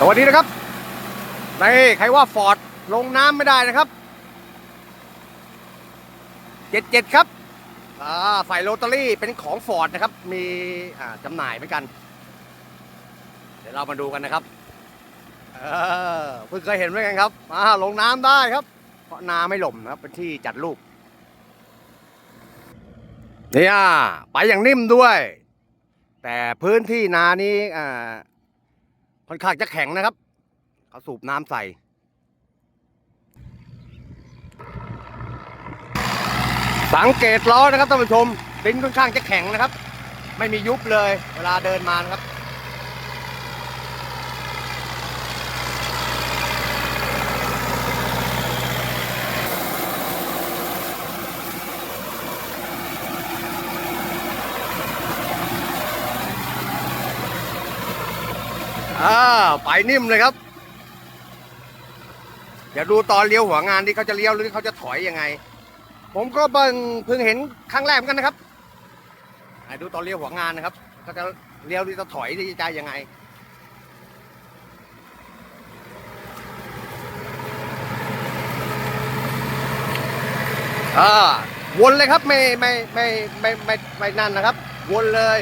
สวัสดีนะครับในใครว่าฟอร์ดลงน้ำไม่ได้นะครับเจ็ดเจ็ดครับอ่าฝ่ายโรตารี่เป็นของฟอร์ดนะครับ มีอ่าจำหน่ายเหมือนกัน เดี๋ยวเรามาดูกันนะครับเออเพิ่งเคยเห็นเหมือนกันครับอ่าลงน้ำได้ครับ เพราะนาไม่หล่มนะครับเป็นที่จัดลูกเนี่ยไปอย่างนิ่มด้วย แต่พื้นที่นานี้อ่า ค่อนข้างจะแข็งนะครับเขาสูบน้ำใส่สังเกตล้อนะครับท่านผู้ชมดินค่อนข้างจะแข็งนะครับ ไม่มียุบเลย เวลาเดินมานะครับ อ่าไป นิ่มเลยครับ เดี๋ยวดูตอนเลี้ยวหัวงานที่เขาจะเลี้ยวหรือเขาจะถอยยังไง ผมก็เพิ่งเพิ่งเห็นครั้งแรกเหมือนกันนะครับดูตอนเลี้ยวหัวงานนะครับเขาจะเลี้ยวหรือจะถอยหรือจะยังไงอ่าวนเลยครับไม่ไม่ไม่ไม่ไม่ไม่นั่นนะครับ วนเลย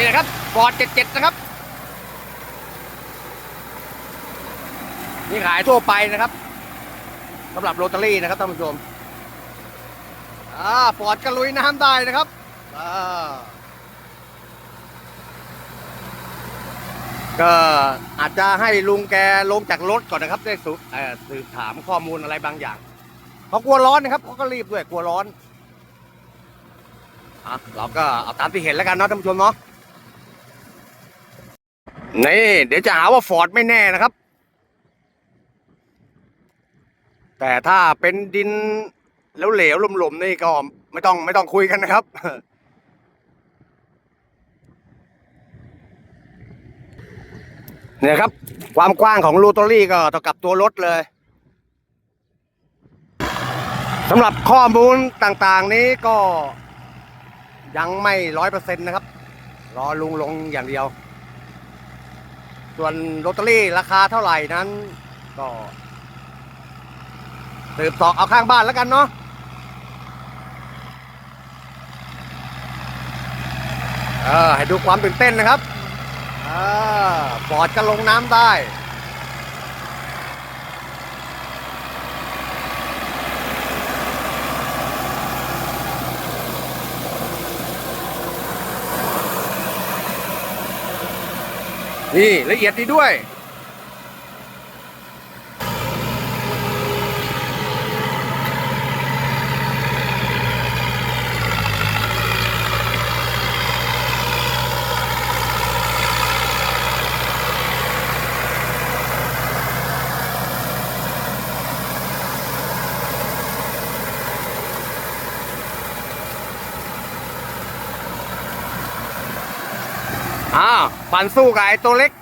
นี่นะครับฟอร์ด77นะครับนี่ขายทั่วไปนะครับสำหรับโรตารี่นะครับท่านผู้ชมอ่าฟอร์ดก็ลุยน้ำได้นะครับอ่าก็อาจจะให้ลุงแกลงจากรถก่อนนะครับได้สืบสืบถามข้อมูลอะไรบางอย่างเขากลัวร้อนนะครับเขาก็รีบด้วยกลัวร้อนอะเราก็เอาตามที่เห็นแล้วกันเนาะท่านผู้ชมเนาะ นี่เดี๋ยวจะหาว่าฟอร์ดไม่แน่นะครับ แต่ถ้าเป็นดินแล้วเหลวหลมๆนี่ก็ไม่ต้องไม่ต้องคุยกันนะครับ เนี่ยครับ ความกว้างของรูตอรี่ก็เท่ากับตัวรถเลยสำหรับข้อมูลต่างๆนี้ก็ยังไม่ร้อยเปอร์เซ็นต์นะครับ รอลุงลงอย่างเดียว ส่วนลอตเตอรี่ราคาเท่าไหร่นั้น ก็สืบสอบเอาข้างบ้านแล้วกันเนาะเออให้ดูความตื่นเต้นนะครับอ่าฟอดก็ลงน้ำได้ นี่ละเอียดดีด้วย อ้าว ปันสู้กับไอ้ตัวเล็ก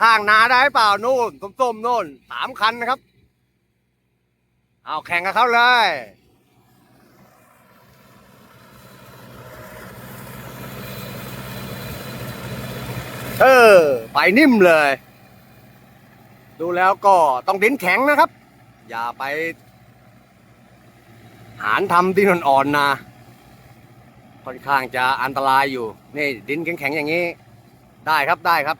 ข้างนาได้เปล่านู่นส้มๆนู่นสามคันนะครับ เอาแข่งกับเขาเลยเออไปนิ่มเลย ดูแล้วก็ต้องดินแข็งนะครับ อย่าไป หารทำดินอ่อนๆนะค่อนข้างจะอันตรายอยู่ นี่ดินแข็งๆอย่างนี้ ได้ครับได้ครับ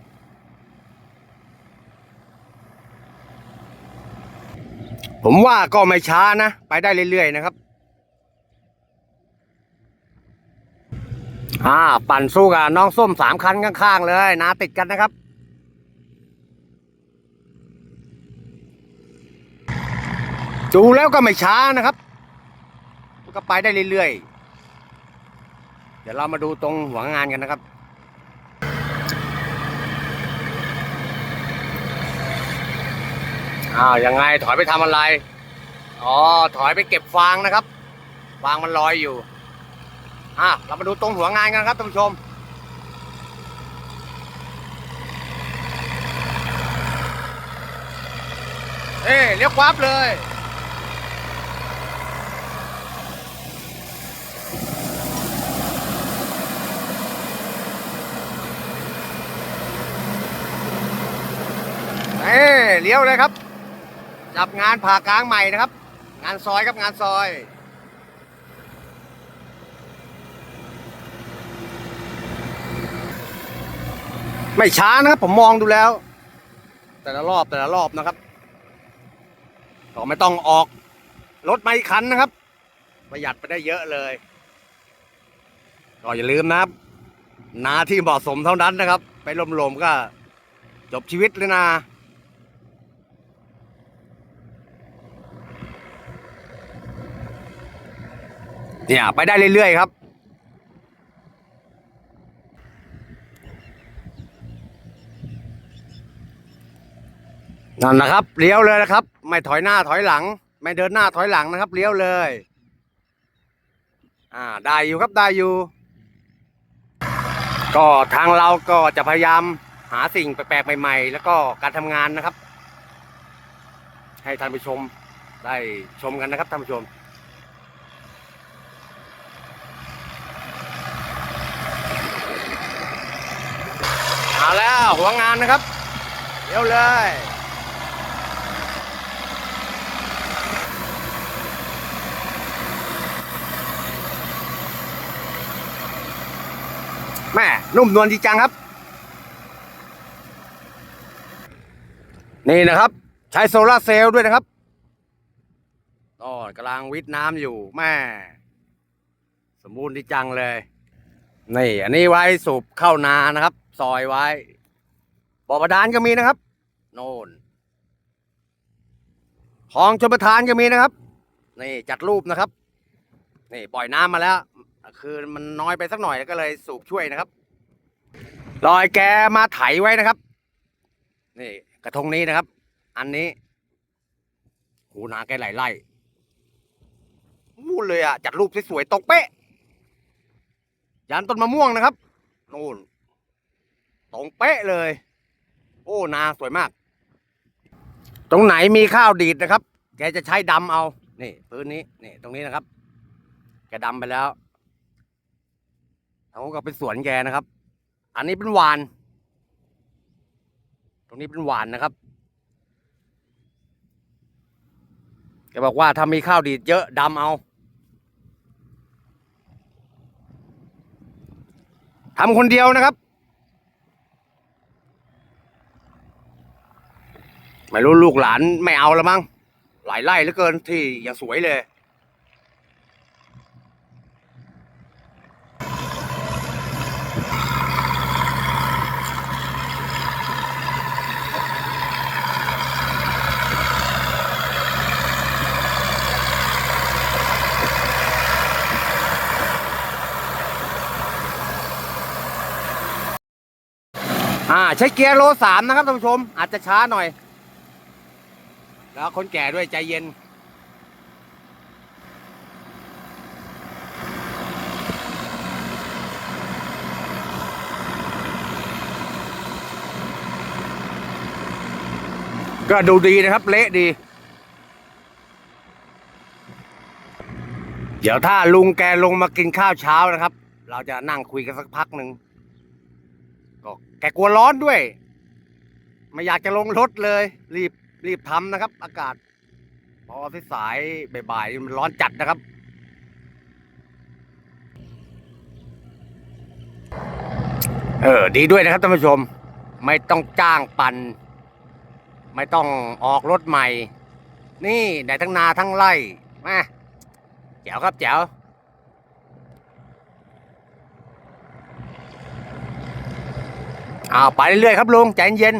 ผมว่าก็ไม่ช้านะ ไปได้เรื่อยๆนะครับ อ่า ปั่นสู้กับน้องส้มสามคันข้างๆเลยนาติดกันนะครับดูแล้วก็ไม่ช้านะครับ ก็ไปได้เรื่อยๆ เดี๋ยวเรามาดูตรงหัวงานกันนะครับ อ้าวยังไงถอยไปทำอะไร อ๋อถอยไปเก็บฟางนะครับ ฟางมันลอยอยู่อ่าเรามาดูตรงหัวงานกันครับท่านผู้ชม เอ๊เลี้ยวควับเลยเอ๊เลี้ยวเลยครับ จับงานผ่ากลางใหม่นะครับ งานซอยครับงานซอย ไม่ช้านะครับผมมองดูแล้ว แต่ละรอบแต่ละรอบนะครับก็ไม่ต้องออกรถไม่คันนะครับ ประหยัดไปได้เยอะเลยก็อย่าลืมนะครับ นาที่เหมาะสมเท่านั้นนะครับ ไปลมๆก็จบชีวิตเลยนะ เนี่ยไปได้เรื่อยๆครับ นั่นนะครับเลี้ยวเลยนะครับ ไม่ถอยหน้าถอยหลัง ไม่เดินหน้าถอยหลังนะครับเลี้ยวเลย อ่าได้อยู่ครับได้อยู่ ก็ทางเราก็จะพยายามหาสิ่งแปลกๆใหม่ ๆ แล้วก็การทำงานนะครับ ให้ท่านผู้ชมได้ชมกันนะครับท่านผู้ชม เอา แล้วหัวงานนะครับเร็วเลยแม่นุ่มนวลจริงจังครับ นี่นะครับ ใช้โซลาร์เซลล์ด้วยนะครับอ๋อกำลังวิทน้ำอยู่แม่สมบูรณ์ดีจังเลย นี่ อันนี้ไว้สูบเข้านานะครับ ซอยไว้บ่อบาดาลก็มีนะครับ โน่นคลองชมประทานก็มีนะครับ นี่จัดรูปนะครับ นี่ปล่อยน้ำมาแล้ว คือมันน้อยไปสักหน่อยก็เลยสูบช่วยนะครับลอยแกมาไถไว้นะครับ นี่ กระทงนี้นะครับ อันนี้ หูนาแกไหลไล่มูดเลยอะ จัดรูปสวยๆตรงเป๊ะยันต้นมะม่วงนะครับ นู่น ตรงเป๊ะเลย โอ้นาสวยมาก ตรงไหนมีข้าวดีดนะครับ แกจะใช้ดำเอา นี่พื้นนี้นี่ตรงนี้นะครับ แกดำไปแล้วทั้งหมดก็เป็นสวนแกนะครับ อันนี้เป็นหวาน ตรงนี้เป็นหวานนะครับแกบอกว่าถ้ามีข้าวดีดเยอะดำเอาทำคนเดียวนะครับ ไม่รู้ลูกหลานไม่เอาแล้วมั้งหลายไร่เหลือเกินที่อย่างสวยเลย อ่า ใช้เกียร์โลสามนะครับท่านผู้ชม อาจจะช้าหน่อย แล้วคนแก่ด้วยใจเย็น ก็ดูดีนะครับเละดี เดี๋ยวถ้าลุงแกลงมากินข้าวเช้านะครับ เราจะนั่งคุยกันสักพักหนึ่งก็แกกลัวร้อนด้วย ไม่อยากจะลงรถเลย รีบ รีบทำนะครับ อากาศ พอสายบ่ายๆมันร้อนจัดนะครับเออดีด้วยนะครับท่านผู้ชม ไม่ต้องจ้างปั่นไม่ต้องออกรถใหม่ นี่ได้ทั้งนาทั้งไร่มาแจ๋วครับแจ๋วอ้าวไปเรื่อยๆครับลุงใจเย็น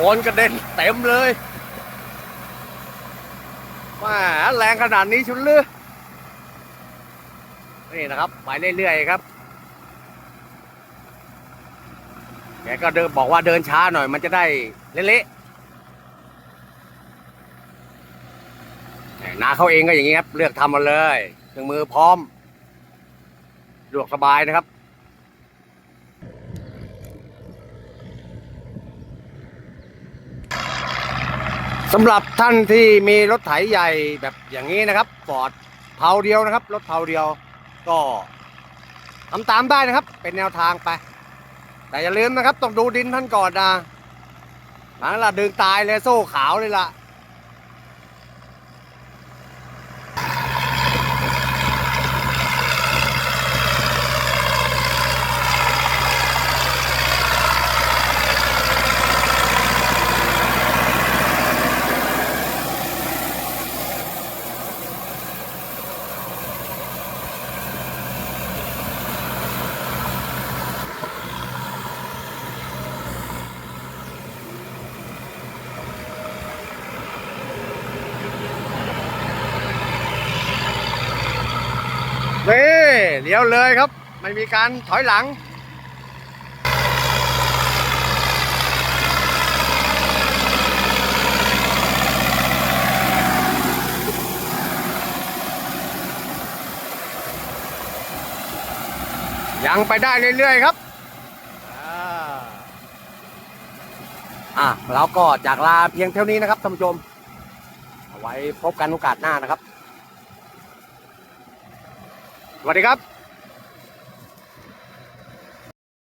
คนกระเด็นเต็มเลยมาแรงขนาดนี้ชุนลือนี่นะครับไปเรื่อยๆครับ แกก็เดินบอกว่าเดินช้าหน่อยมันจะได้เละๆนาเขาเองก็อย่างนี้ครับ เลือกทำมาเลยเครื่องมือพร้อมสะดวกสบายนะครับ สำหรับท่านที่มีรถไถใหญ่แบบอย่างนี้นะครับฟอร์ดเผาเดียวนะครับ รถเผาเดียวก็ทำตามได้นะครับ เป็นแนวทางไป แต่อย่าลืมนะครับ ต้องดูดินท่านก่อนนะหลังละดึงตายเลยโซ่ขาวเลยล่ะเลี้ยวเลยครับ ไม่มีการถอยหลัง ยังไปได้เรื่อยๆครับอ่าอะเราก็จากลาเพียงเท่านี้นะครับท่านผู้ชมเอาไว้พบกันโอกาสหน้านะครับสวัสดีครับ